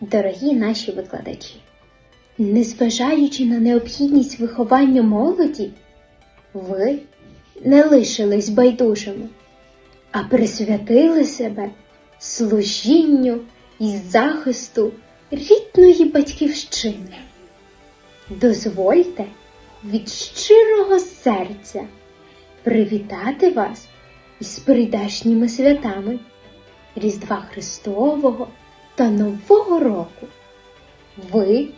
Дорогі наші викладачі, незважаючи на необхідність виховання молоді, ви не лишились байдужими, а присвятили себе служінню і захисту рідної батьківщини. Дозвольте від щирого серця привітати вас із прийдашніми святами Різдва Христового та Нового року. Ви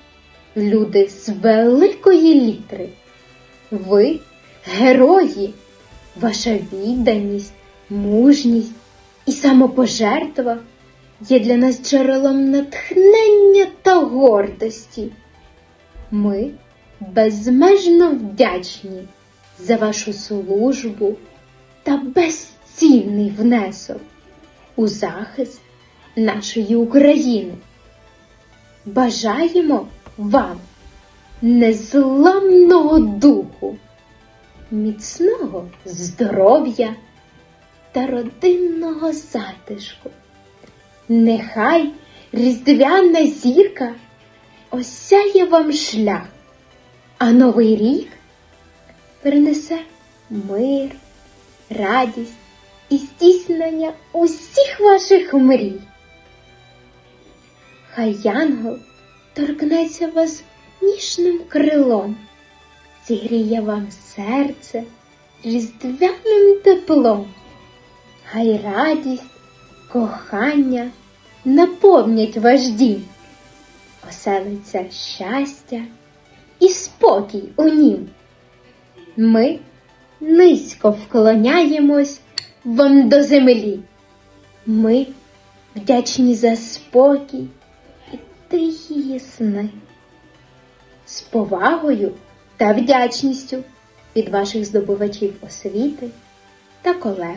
люди з великої літери. Ви герої. Ваша відданість, мужність і самопожертва є для нас джерелом натхнення та гордості. Ми безмежно вдячні за вашу службу та безцінний внесок у захист нашої України. Бажаємо вам незламного духу, міцного здоров'я та родинного затишку. Нехай різдвяна зірка осяє вам шлях, а новий рік принесе мир, радість і здійснення усіх ваших мрій. Хай янгол торкнеться вас ніжним крилом, зігріє вам серце різдвяним теплом, хай радість, кохання наповнять ваш дім, оселиться щастя і спокій у нім. Ми низько вклоняємось вам до землі. Ми вдячні за спокій тихі сни. З повагою та вдячністю від ваших здобувачів освіти та колег.